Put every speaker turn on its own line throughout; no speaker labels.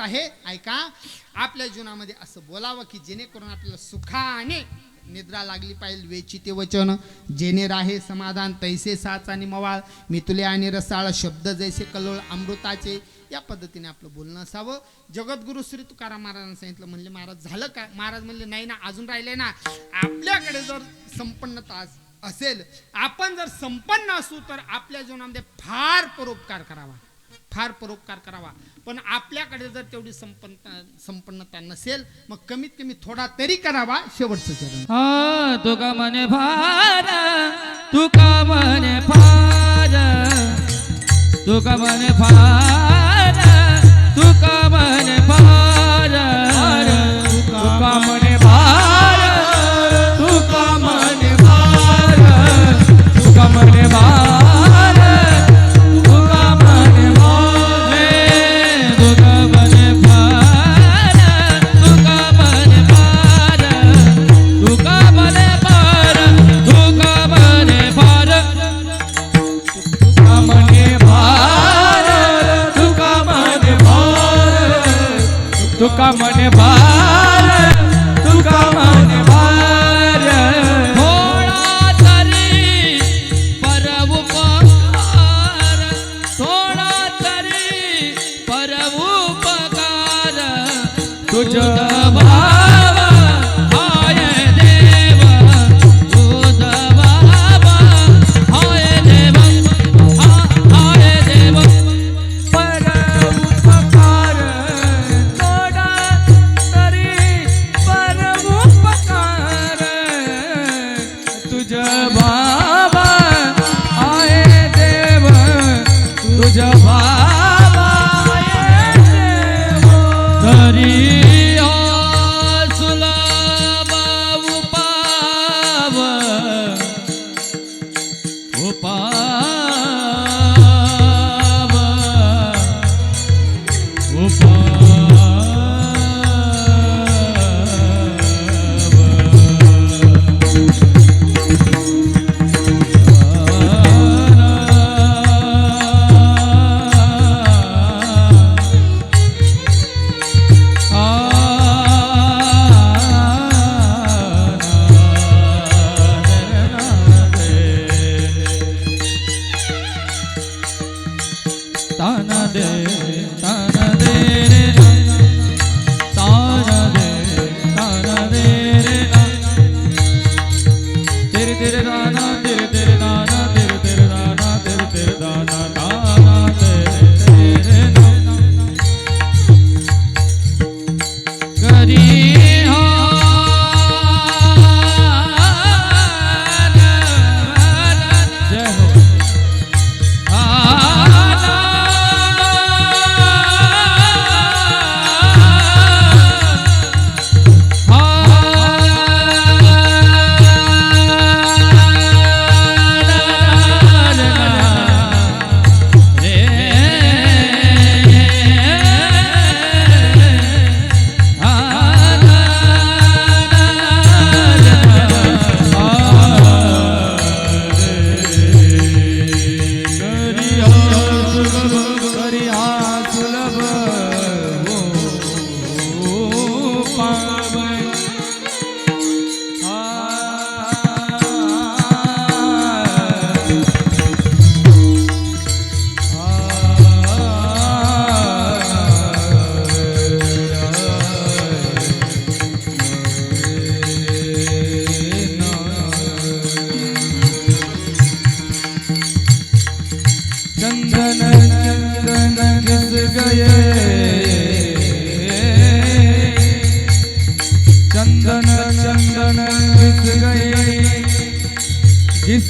महत्वाचं आहे. ऐका आपल्या जीवनामध्ये असं बोलावं की जेणेकरून आपल्याला सुखाने निद्रा लागली पाहिजे वेचिते वचन. जेने राहे समाधान तैसे साच आणि मवाळ. मितुले आणि रसाळ शब्द जैसे कलोळ अमृताचे. या पद्धतीने आपलं बोलणं असावं. जगद्गुरु श्री तुकाराम महाराजांनी सांगितलं म्हणले महाराज झालं का? महाराज म्हणले नाही ना अजून राहिले ना. आपल्याकडे जर संपन्नता असेल आपण जर संपन्न असू तर आपल्या जीवनामध्ये फार परोपकार करावा. फार परोपकार करावा. पण आपल्याकडे जर तेवढी संपन्न संपन्नता नसेल मग कमीत कमी थोडा तरी करावा शेवटचं चरण.
तुका म्हणे फार तुका म्हणे फार तुका म्हणे फार.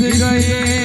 すごい。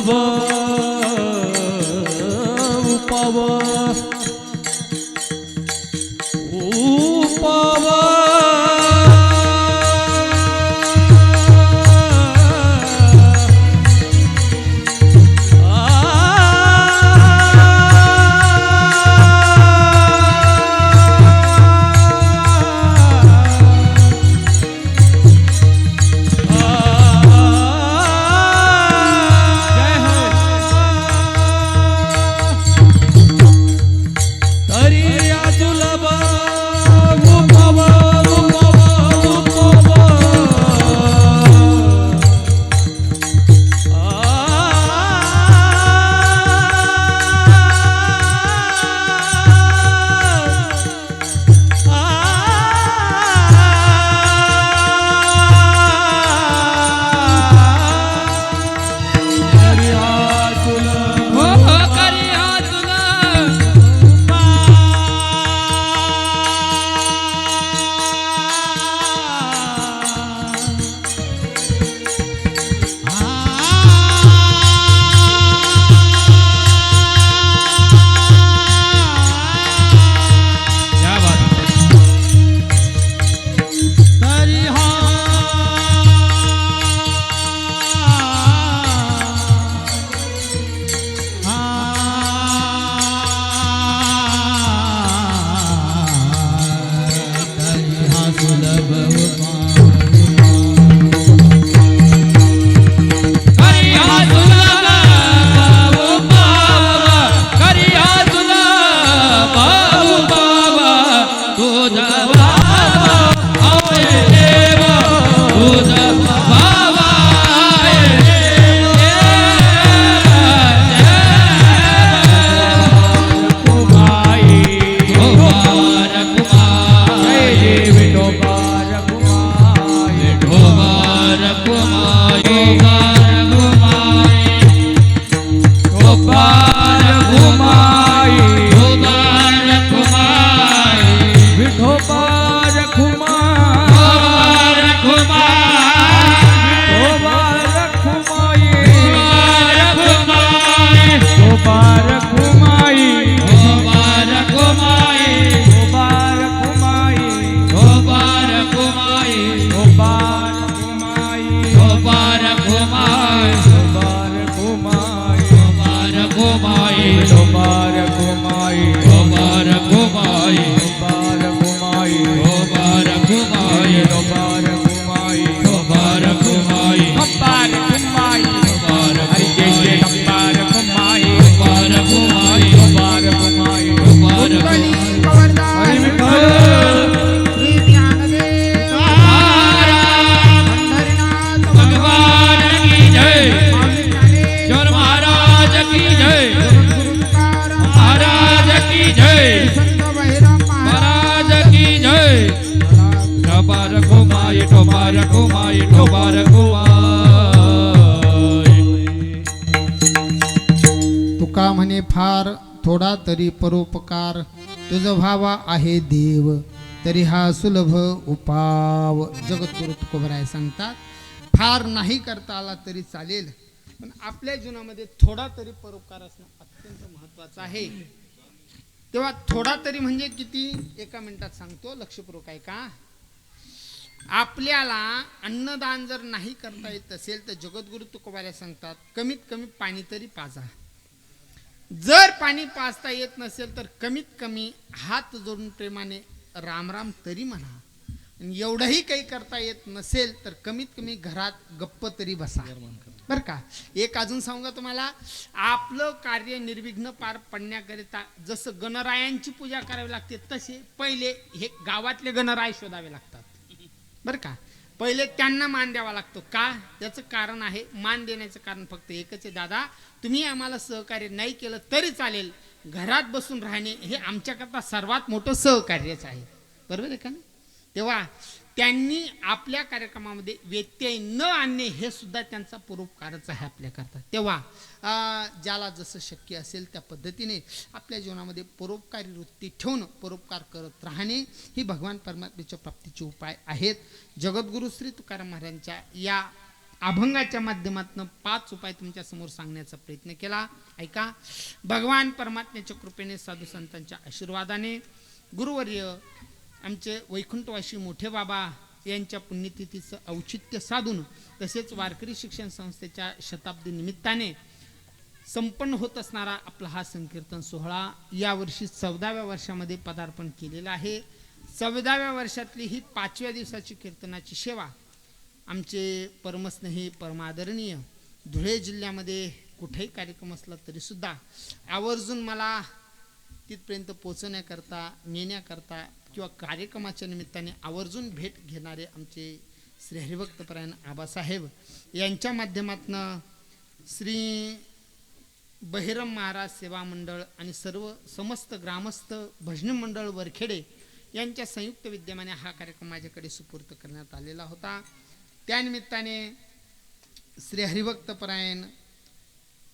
ভব બાલ ગુમા फार थोडा तरी
परोपकार. तुझ व्हावा आहे देव तरी हा सुलभ उपाव. जगद्गुरु तुकोबराय सांगतात फार नाही करता आला तरी चालेल पण आपल्या जीवनामध्ये थोडा तरी परोपकार असणं अत्यंत महत्वाचं आहे. तेव्हा थोडा तरी म्हणजे किती? एका मिनिटात सांगतो लक्षपूर्वक आहे का आपल्याला अन्नदान जर नाही करता येत असेल तर जगद्गुरु तुकोबाऱ्या सांगतात कमीत कमी पाणी तरी पाजा. जर पाणी पाजता येत नसेल तर कमीत कमी हात जोडून प्रेमाने रामराम तरी म्हणा. एवढंही काही करता येत नसेल तर कमीत कमी घरात गप्प तरी बसा. बर का? एक अजून सांगू तुम्हाला? आपलं कार्य निर्विघ्न पार पडण्याकरिता जसं गणरायांची पूजा करावी लागते तसे पहिले हे गावातले गणराय शोधावे लागतात. बरं का? पहिले त्यांना मान द्यावा लागतो. का? त्याचं कारण आहे मान देण्याचं कारण फक्त एकच आहे दादा. तुम्ही आम्हाला सहकार्य नाही केलं तरी चालेल. घरात बसून राहणे हे आमच्याकरता सर्वात मोठं सहकार्यच आहे. बरोबर आहे का तेव्हा त्यांनी आपल्या कार्यक्रमामध्ये व्यत्यय न आणणे हे सुद्धा त्यांचा परोपकारच आहे आपल्याकरता. तेव्हा ज्याला जसं शक्य असेल त्या पद्धतीने आपल्या जीवनामध्ये परोपकारी वृत्ती ठेवणं परोपकार करत राहणे ही भगवान परमात्मेच्या प्राप्तीचे उपाय आहेत. जगद्गुरु श्री तुकाराम महाराजांच्या या अभंगाच्या माध्यमातून पाच उपाय तुमच्यासमोर सांगण्याचा प्रयत्न केला. ऐका भगवान परमात्म्याच्या कृपेने साधू संतांच्या आशीर्वादाने गुरुवर्य आमचे वैकुंठवासी मोठे बाबा यांच्या पुण्यतिथीचं औचित्य साधून तसेच वारकरी शिक्षण संस्थेच्या शताब्दी निमित्ताने संपन्न होत असणारा आपला हा संकीर्तन सोहळा यावर्षी चौदाव्या वर्षामध्ये पदार्पण केलेला आहे. चौदाव्या वर्षातली ही पाचव्या दिवसाची कीर्तनाची सेवा आमचे परमस्नेही परमादरणीय धुळे जिल्ह्यामध्ये कुठेही कार्यक्रम असला तरीसुद्धा आवर्जून मला तिथपर्यंत पोचण्याकरता नेण्याकरता किंवा कार्यक्रमाच्या निमित्ताने आवर्जून भेट घेणारे आमचे श्री हरिभक्तपरायण आबासाहेब यांच्या माध्यमातनं श्री बहिरम महाराज सेवा मंडळ आणि सर्व समस्त ग्रामस्थ भजनी मंडळ वरखेडे यांच्या संयुक्त विद्यमाने हा कार्यक्रम माझ्याकडे सुपूर्त करण्यात आलेला होता. त्यानिमित्ताने श्री हरिभक्तपरायण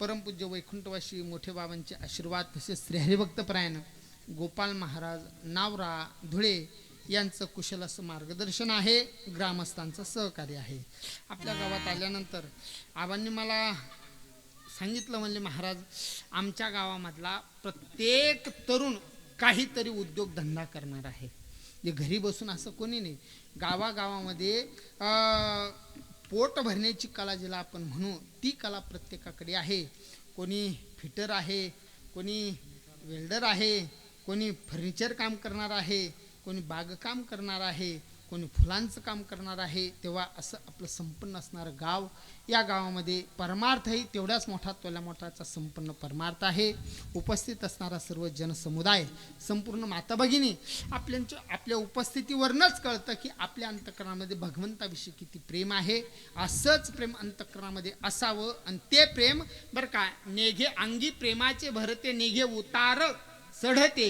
परमपूज्य वैकुंठवासी मोठे बाबांचे आशीर्वाद तसेच श्री हरिभक्तपरायण गोपाल महाराज नावरा धुळे यांचं कुशल असं मार्गदर्शन आहे. ग्रामस्थांचं सहकार्य आहे. आपल्या गावात आल्यानंतर आबांनी मला सांगितलं म्हणले महाराज आमच्या गावामधला प्रत्येक तरुण काहीतरी उद्योगधंदा करणार आहे. जे घरी बसून असं कोणी नाही. गावागावामध्ये पोट भरण्याची कला जिला आपण म्हणू ती कला प्रत्येकाकडे आहे. कोणी फिटर आहे कोणी वेल्डर आहे कोणी फर्निचर काम करणार आहे कोणी बागकाम करणार आहे कोणी फुलांचं काम करणार आहे तेव्हा असं आपलं संपन्न असणारं गाव या गावामध्ये परमार्थही तेवढ्याच मोठा तोल्या मोठाचा संपन्न परमार्थ आहे. उपस्थित असणारा सर्व जनसमुदाय संपूर्ण माता भगिनी आपल्यांच्या आपल्या उपस्थितीवरनंच कळतं की आपल्या अंतकरणामध्ये भगवंताविषयी किती प्रेम आहे. असंच प्रेम अंतकरणामध्ये असावं आणि ते प्रेम बरं का नेघे अंगी प्रेमाचे भरते नेघे उतार. चढते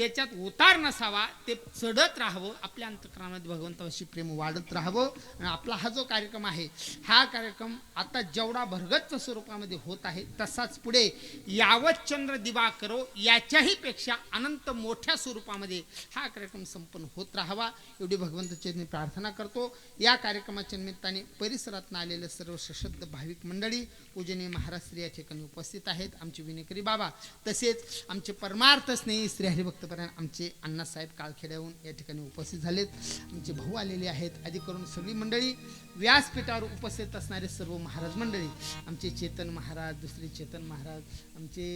त्याच्यात उतार नसावा ते चढत राहावं आपल्या अंतकरणामध्ये भगवंताशी प्रेम वाढत राहावं. आणि आपला हा जो कार्यक्रम आहे हा कार्यक्रम आता जेवढा भरगच्च स्वरूपामध्ये होत आहे तसाच पुढे यावत चंद्र दिवा करो याच्याही पेक्षा अनंत मोठ्या स्वरूपामध्ये हा कार्यक्रम संपन्न होत राहावा. एवढी भगवंताची मी प्रार्थना करतो. या कार्यक्रमाच्या निमित्ताने परिसरातून आलेले सर्व सशक्त भाविक मंडळी पूजनीय महाराज श्री या ठिकाणी उपस्थित आहेत. आमचे विनेकरी बाबा तसेच आमचे परमार्थ स्नेही श्री पंतप्रधान आमचे अण्णासाहेब काळखेड्याहून या ठिकाणी उपस्थित झालेत. आमचे भाऊ आलेले आहेत. आधी करून सगळी मंडळी व्यासपीठावर उपस्थित असणारे सर्व महाराज मंडळी आमचे चेतन महाराज दुसरे चेतन महाराज आमचे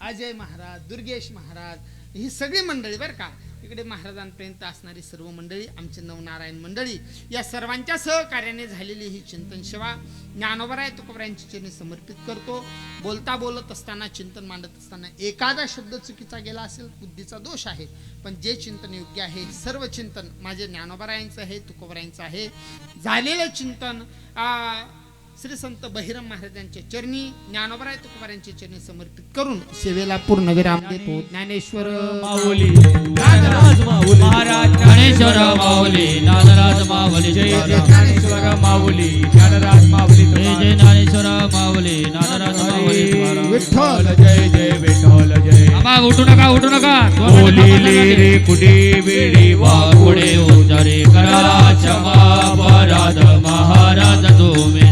अजय महाराज दुर्गेश महाराज ही सगळी मंडळी बरं का. इकडे महाराजांपर्यंत असणारी सर्व मंडळी आमचे नवनारायण मंडळी या सर्वांच्या सहकार्याने झालेली ही चिंतन सेवा ज्ञानोबराय तुकोबरायांची चरणी समर्पित करतो. बोलता बोलत असताना चिंतन मांडत असताना एखादा शब्द चुकीचा गेला असेल बुद्धीचा दोष आहे. पण जे चिंतन योग्य आहे सर्व चिंतन माझे ज्ञानोबरायांचं आहे तुकोबरायांचं आहे. झालेलं चिंतन आ, श्री संत बहिरम महाराजांच्या चरणी ज्ञानोबराय तुकोबार यांच्या चरणी समर्पित करून सेवेला पूर्ण विराम देतो. ज्ञानेश्वर
माऊली नागराज माऊली. महाराज ज्ञानेश्वर माऊली नागराज माऊली. जय जय ज्ञानेश्वर माऊली ज्ञानराज माऊली जय जय ज्ञानेश्वर माऊली नागराज माऊली
विठ्ठल
जय जय विठ्ठल जय.
बाबा उठू नका उठू नका.
बोलिले रे कुडे वा वाकुडे उतारे करा क्षमा महाराज तुम्ही.